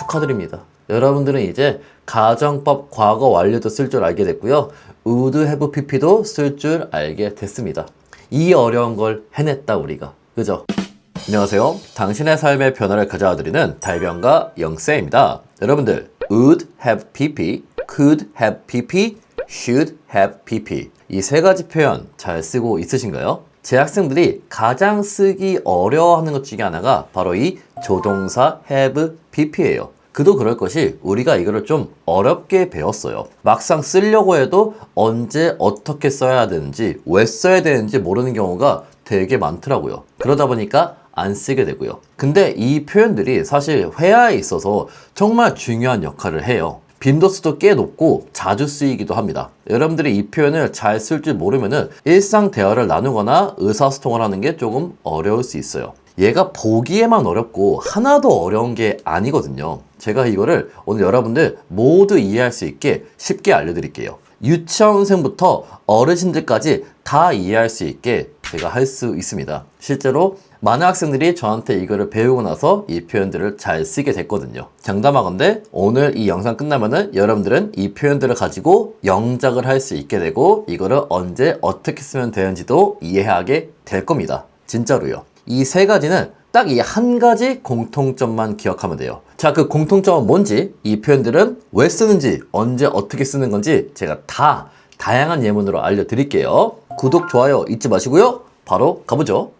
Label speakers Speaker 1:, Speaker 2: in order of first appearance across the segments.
Speaker 1: 축하드립니다. 여러분들은 이제 가정법 과거 완료도 쓸 줄 알게 됐고요. would have pp도 쓸 줄 알게 됐습니다. 이 어려운 걸 해냈다 우리가. 그죠? 안녕하세요. 당신의 삶의 변화를 가져와 드리는 달변가 영세입니다. 여러분들, would have pp, could have pp, should have pp 이 세 가지 표현 잘 쓰고 있으신가요? 제 학생들이 가장 쓰기 어려워하는 것 중에 하나가 바로 이 조동사 have pp예요. 그도 그럴 것이 우리가 이거를 좀 어렵게 배웠어요. 막상 쓰려고 해도 언제 어떻게 써야 되는지 왜 써야 되는지 모르는 경우가 되게 많더라고요. 그러다 보니까 안 쓰게 되고요. 근데 이 표현들이 사실 회화에 있어서 정말 중요한 역할을 해요. 빈도수도 꽤 높고 자주 쓰이기도 합니다. 여러분들이 이 표현을 잘 쓸 줄 모르면은 일상 대화를 나누거나 의사소통을 하는 게 조금 어려울 수 있어요. 얘가 보기에만 어렵고 하나도 어려운 게 아니거든요. 제가 이거를 오늘 여러분들 모두 이해할 수 있게 쉽게 알려드릴게요. 유치원생부터 어르신들까지 다 이해할 수 있게 제가 할 수 있습니다. 실제로 많은 학생들이 저한테 이거를 배우고 나서 이 표현들을 잘 쓰게 됐거든요. 장담하건대 오늘 이 영상 끝나면은 여러분들은 이 표현들을 가지고 영작을 할 수 있게 되고 이거를 언제 어떻게 쓰면 되는지도 이해하게 될 겁니다. 진짜로요. 이 세 가지는 딱 이 한 가지 공통점만 기억하면 돼요. 자, 그 공통점은 뭔지, 이 표현들은 왜 쓰는지, 언제 어떻게 쓰는 건지 제가 다 다양한 예문으로 알려드릴게요. 구독, 좋아요 잊지 마시고요. 바로 가보죠.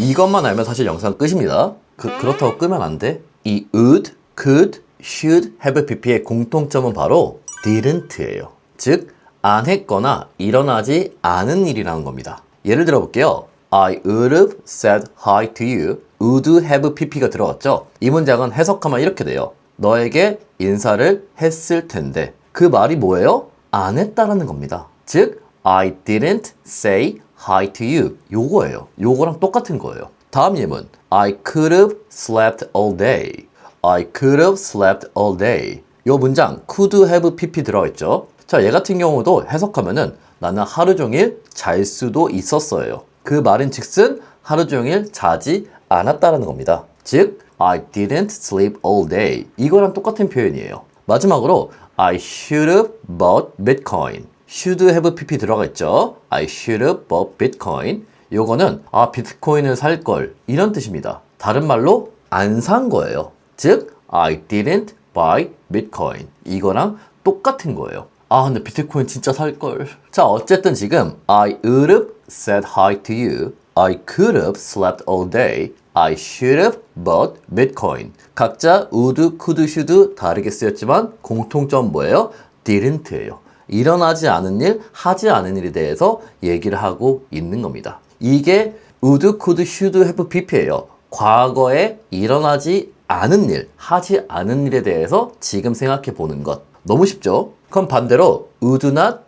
Speaker 1: 이것만 알면 사실 영상 끝입니다. 그, 그렇다고 끄면 안 돼. 이 would, could, should, have pp의 공통점은 바로 didn't예요. 즉, 안 했거나 일어나지 않은 일이라는 겁니다. 예를 들어 볼게요. I would have said hi to you. would have pp가 들어갔죠? 이 문장은 해석하면 이렇게 돼요. 너에게 인사를 했을 텐데. 그 말이 뭐예요? 안 했다라는 겁니다. 즉, I didn't say hi to you. 요거예요. 요거랑 똑같은 거예요. 다음 예문. I could have slept all day. I could have slept all day. 요 문장 could have pp 들어있죠. 자, 얘 같은 경우도 해석하면은 나는 하루 종일 잘 수도 있었어요. 그 말인 즉슨 하루 종일 자지 않았다라는 겁니다. 즉, I didn't sleep all day. 이거랑 똑같은 표현이에요. 마지막으로 I should have bought Bitcoin. Should have pp 들어가 있죠. I should have bought Bitcoin. 요거는 아 비트코인을 살 걸 이런 뜻입니다. 다른 말로 안 산 거예요. 즉 I didn't buy Bitcoin. 이거랑 똑같은 거예요. 아 근데 비트코인 진짜 살 걸. 자 어쨌든 지금 I would have said hi to you. I could have slept all day. I should have bought Bitcoin. 각자 would, could, should 다르게 쓰였지만 공통점 뭐예요? didn't예요. 일어나지 않은 일, 하지 않은 일에 대해서 얘기를 하고 있는 겁니다. 이게 would, could, should have pp예요. 과거에 일어나지 않은 일, 하지 않은 일에 대해서 지금 생각해 보는 것. 너무 쉽죠? 그럼 반대로 would not,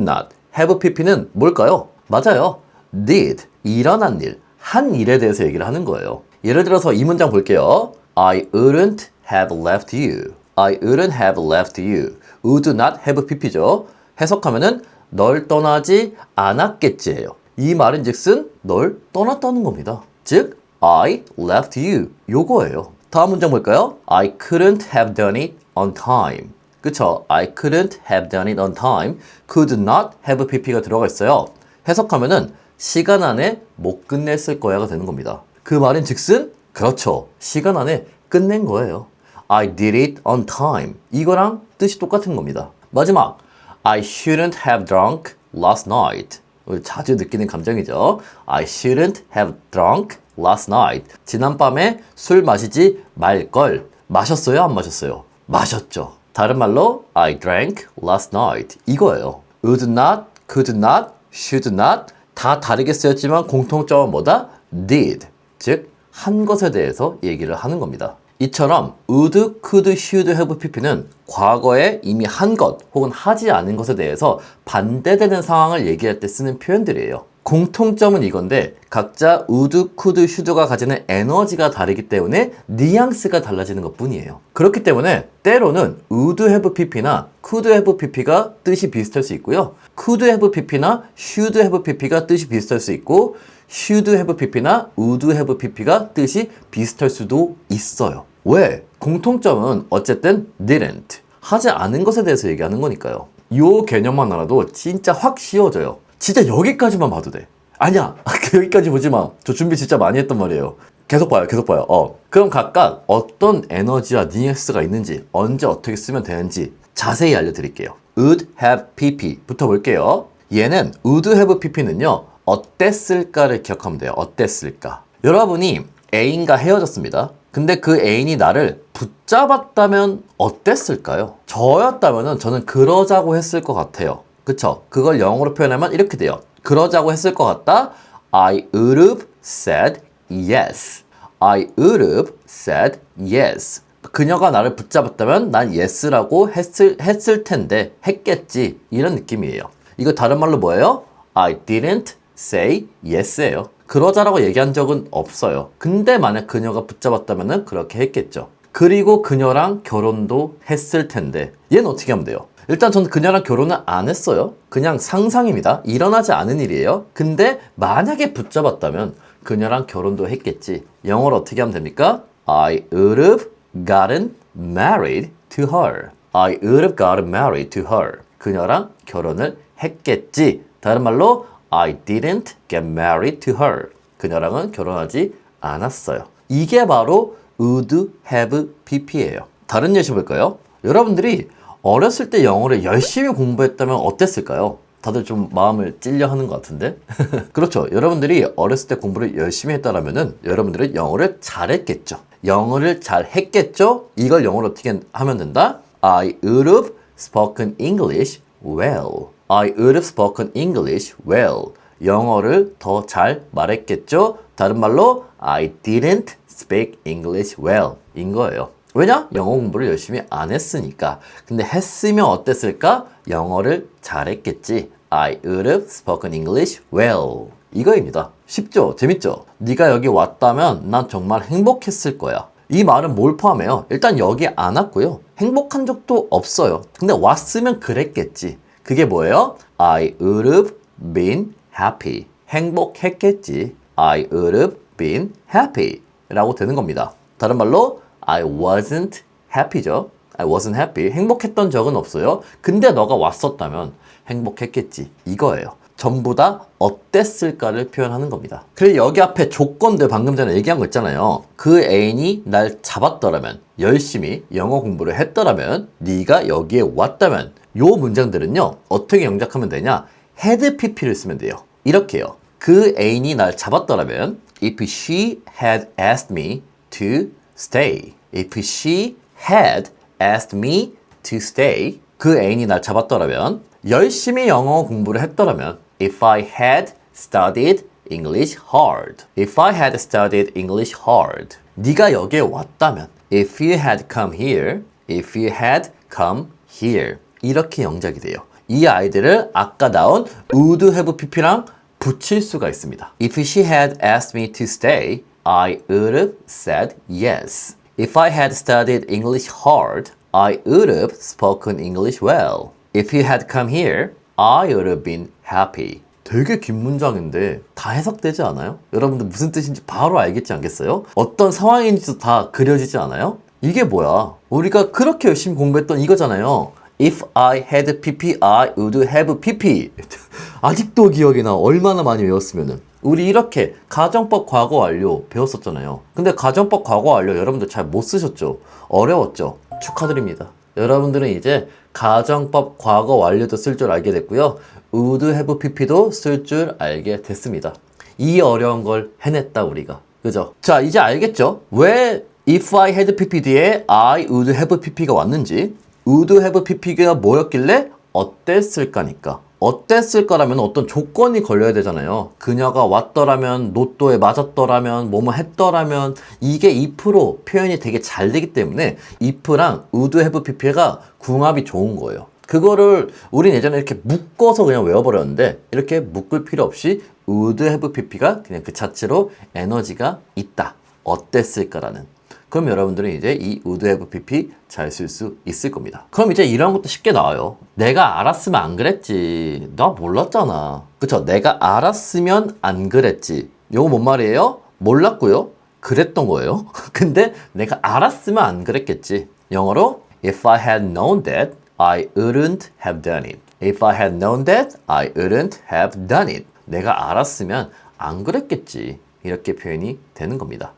Speaker 1: not, have pp는 뭘까요? 맞아요. did, 일어난 일, 한 일에 대해서 얘기를 하는 거예요. 예를 들어서 이 문장 볼게요. I wouldn't have left you. I wouldn't have left you. Would not have pp죠. 해석하면은 널 떠나지 않았겠지예요. 이 말은 즉슨 널 떠났다는 겁니다. 즉 I left you 요거예요. 다음 문장 볼까요? I couldn't have done it on time. 그쵸? I couldn't have done it on time. could not have pp가 들어가 있어요. 해석하면은 시간 안에 못 끝냈을 거야가 되는 겁니다. 그 말인 즉슨 그렇죠. 시간 안에 끝낸 거예요. I did it on time. 이거랑 뜻이 똑같은 겁니다. 마지막 I shouldn't have drunk last night. 자주 느끼는 감정이죠. I shouldn't have drunk last night. 지난밤에 술 마시지 말 걸. 마셨어요? 안 마셨어요? 마셨죠. 다른 말로 I drank last night. 이거예요. would not, could not, should not 다 다르게 쓰였지만 공통점은 뭐다? did. 즉, 한 것에 대해서 얘기를 하는 겁니다. 이처럼 would, could, should have pp는 과거에 이미 한 것 혹은 하지 않은 것에 대해서 반대되는 상황을 얘기할 때 쓰는 표현들이에요. 공통점은 이건데 각자 would, could, should가 가지는 에너지가 다르기 때문에 뉘앙스가 달라지는 것 뿐이에요. 그렇기 때문에 때로는 would have pp나 could have pp가 뜻이 비슷할 수 있고요. could have pp나 should have pp가 뜻이 비슷할 수 있고 should have pp나 would have pp가 뜻이 비슷할 수도 있어요. 왜? 공통점은 어쨌든 didn't. 하지 않은 것에 대해서 얘기하는 거니까요. 요 개념만 알아도 진짜 확 쉬워져요. 진짜 여기까지만 봐도 돼. 아니야. 여기까지 보지 마. 저 준비 진짜 많이 했단 말이에요. 계속 봐요. 계속 봐요. 어. 그럼 각각 어떤 에너지와 뉘앙스가 있는지, 언제 어떻게 쓰면 되는지 자세히 알려드릴게요. would have pp 부터 볼게요. 얘는 would have pp는요. 어땠을까를 기억하면 돼요. 어땠을까. 여러분이 애인과 헤어졌습니다. 근데 그 애인이 나를 붙잡았다면 어땠을까요? 저였다면 저는 그러자고 했을 것 같아요. 그쵸? 그걸 영어로 표현하면 이렇게 돼요. 그러자고 했을 것 같다. I would have said yes. I would have said yes. 그녀가 나를 붙잡았다면 난 yes라고 했을, 했을 텐데, 했겠지. 이런 느낌이에요. 이거 다른 말로 뭐예요? I didn't say yes예요. 그러자라고 얘기한 적은 없어요. 근데 만약 그녀가 붙잡았다면 그렇게 했겠죠. 그리고 그녀랑 결혼도 했을 텐데 얘는 어떻게 하면 돼요? 일단 저는 그녀랑 결혼을 안 했어요. 그냥 상상입니다. 일어나지 않은 일이에요. 근데 만약에 붙잡았다면 그녀랑 결혼도 했겠지. 영어로 어떻게 하면 됩니까? I would have gotten married to her. I would have gotten married to her. 그녀랑 결혼을 했겠지. 다른 말로 I didn't get married to her. 그녀랑은 결혼하지 않았어요. 이게 바로 would have pp예요. 다른 예시 볼까요? 여러분들이 어렸을 때 영어를 열심히 공부했다면 어땠을까요? 다들 좀 마음을 찔려 하는 것 같은데? 그렇죠. 여러분들이 어렸을 때 공부를 열심히 했다라면은 여러분들은 영어를 잘했겠죠. 영어를 잘했겠죠? 이걸 영어로 어떻게 하면 된다? I would have spoken English well. I would have spoken English well. 영어를 더 잘 말했겠죠? 다른 말로 I didn't speak English well. 인 거예요. 왜냐? 영어 공부를 열심히 안 했으니까. 근데 했으면 어땠을까? 영어를 잘했겠지. I would have spoken English well. 이거입니다. 쉽죠? 재밌죠? 네가 여기 왔다면 난 정말 행복했을 거야. 이 말은 뭘 포함해요? 일단 여기 안 왔고요. 행복한 적도 없어요. 근데 왔으면 그랬겠지. 그게 뭐예요? I would have been happy. 행복했겠지. I would have been happy. 라고 되는 겁니다. 다른 말로 I wasn't happy죠. I wasn't happy. 행복했던 적은 없어요. 근데 너가 왔었다면 행복했겠지. 이거예요. 전부 다 어땠을까를 표현하는 겁니다. 그리고 여기 앞에 조건들 방금 전에 얘기한 거 있잖아요. 그 애인이 날 잡았더라면, 열심히 영어 공부를 했더라면, 네가 여기에 왔다면, 요 문장들은요 어떻게 영작하면 되냐? had pp를 쓰면 돼요. 이렇게요. 그 애인이 날 잡았더라면, if she had asked me to stay. If she had asked me to stay. 그 애인이 날 잡았더라면, 열심히 영어 공부를 했더라면, if I had studied English hard. If I had studied English hard. 네가 여기에 왔다면, if you had come here, if you had come here. 이렇게 영작이 돼요. 이 아이들을 아까 나온 would have pp랑 붙일 수가 있습니다. If she had asked me to stay, I would have said yes. If I had studied English hard, I would have spoken English well. If you had come here, I would have been happy. 되게 긴 문장인데 다 해석되지 않아요? 여러분들 무슨 뜻인지 바로 알겠지 않겠어요? 어떤 상황인지도 다 그려지지 않아요? 이게 뭐야? 우리가 그렇게 열심히 공부했던 이거잖아요. If I had PP, I would have PP. 아직도 기억이 나. 얼마나 많이 외웠으면은. 우리 이렇게 가정법 과거 완료 배웠었잖아요. 근데 가정법 과거 완료 여러분들 잘 못 쓰셨죠? 어려웠죠? 축하드립니다. 여러분들은 이제 가정법 과거 완료도 쓸 줄 알게 됐고요. would have pp도 쓸 줄 알게 됐습니다. 이 어려운 걸 해냈다 우리가. 그죠? 자, 이제 알겠죠? 왜 if I had pp 뒤에 I would have pp가 왔는지 would have pp가 뭐였길래 어땠을까니까. 어땠을까라면 어떤 조건이 걸려야 되잖아요. 그녀가 왔더라면, 노또에 맞았더라면, 뭐뭐 했더라면, 이게 if로 표현이 되게 잘 되기 때문에 if랑 would have pp가 궁합이 좋은 거예요. 그거를 우린 예전에 이렇게 묶어서 그냥 외워버렸는데 이렇게 묶을 필요 없이 would have pp가 그냥 그 자체로 에너지가 있다. 어땠을까라는. 그럼 여러분들은 이제 이 would have pp 잘 쓸 수 있을 겁니다. 그럼 이제 이런 것도 쉽게 나와요. 내가 알았으면 안 그랬지. 나 몰랐잖아. 그쵸? 내가 알았으면 안 그랬지. 요거 뭔 말이에요? 몰랐고요. 그랬던 거예요. 근데 내가 알았으면 안 그랬겠지. 영어로 If I had known that, I wouldn't have done it. If I had known that, I wouldn't have done it. 내가 알았으면 안 그랬겠지. 이렇게 표현이 되는 겁니다.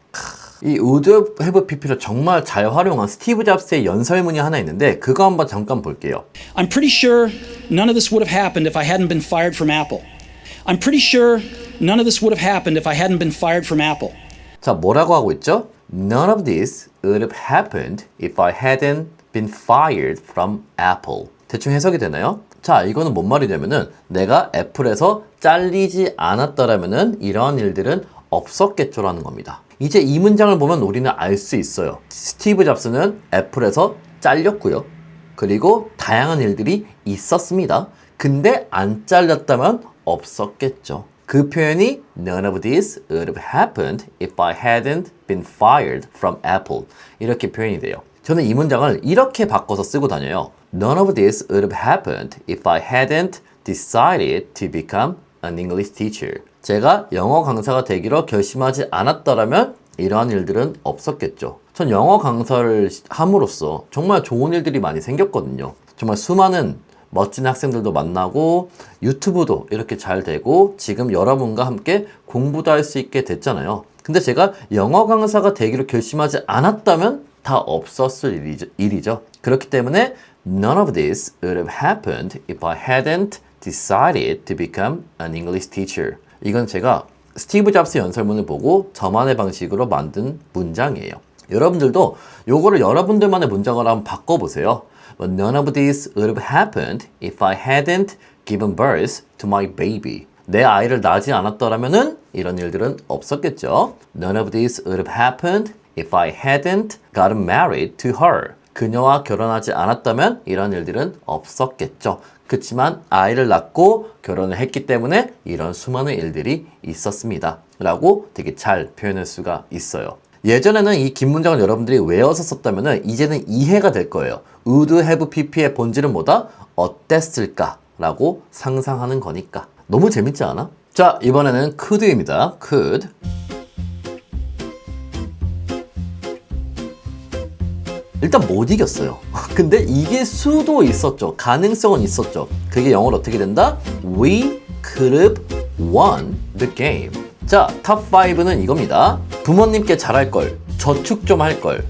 Speaker 1: 크, 이 would have pp를 정말 잘 활용한 스티브 잡스의 연설문이 하나 있는데 그거 한번 잠깐 볼게요.
Speaker 2: I'm pretty sure none of this would have happened if I hadn't been fired from Apple. I'm pretty sure none of this would have happened if I hadn't been fired from Apple.
Speaker 1: 자, 뭐라고 하고 있죠? None of this would have happened if I hadn't been fired from Apple. 대충 해석이 되나요? 자, 이거는 뭔 말이냐면은 내가 애플에서 잘리지 않았더라면은 이러한 일들은 없었겠죠라는 겁니다. 이제 이 문장을 보면 우리는 알 수 있어요. 스티브 잡스는 애플에서 잘렸고요. 그리고 다양한 일들이 있었습니다. 근데 안 잘렸다면 없었겠죠. 그 표현이 None of this would have happened if I hadn't been fired from Apple. 이렇게 표현이 돼요. 저는 이 문장을 이렇게 바꿔서 쓰고 다녀요. None of this would have happened if I hadn't decided to become an English teacher. 제가 영어 강사가 되기로 결심하지 않았더라면 이러한 일들은 없었겠죠. 전 영어 강사를 함으로써 정말 좋은 일들이 많이 생겼거든요. 정말 수많은 멋진 학생들도 만나고 유튜브도 이렇게 잘 되고 지금 여러분과 함께 공부도 할 수 있게 됐잖아요. 근데 제가 영어 강사가 되기로 결심하지 않았다면 다 없었을 일이죠. 그렇기 때문에 none of this would have happened if I hadn't decided to become an English teacher. 이건 제가 스티브 잡스 연설문을 보고 저만의 방식으로 만든 문장이에요. 여러분들도 요거를 여러분들만의 문장으로 한번 바꿔보세요. But none of this would have happened if I hadn't given birth to my baby. 내 아이를 낳지 않았더라면은 이런 일들은 없었겠죠. None of this would have happened if I hadn't gotten married to her. 그녀와 결혼하지 않았다면 이런 일들은 없었겠죠. 그렇지만 아이를 낳고 결혼을 했기 때문에 이런 수많은 일들이 있었습니다. 라고 되게 잘 표현할 수가 있어요. 예전에는 이 긴 문장을 여러분들이 외워서 썼다면 이제는 이해가 될 거예요. would have pp의 본질은 뭐다? 어땠을까? 라고 상상하는 거니까. 너무 재밌지 않아? 자, 이번에는 could입니다. could. 일단 못 이겼어요. 근데 이게 수도 있었죠. 가능성은 있었죠. 그게 영어로 어떻게 된다? We could have won the game. 자, 탑 5는 이겁니다. 부모님께 잘할 걸, 저축 좀 할 걸,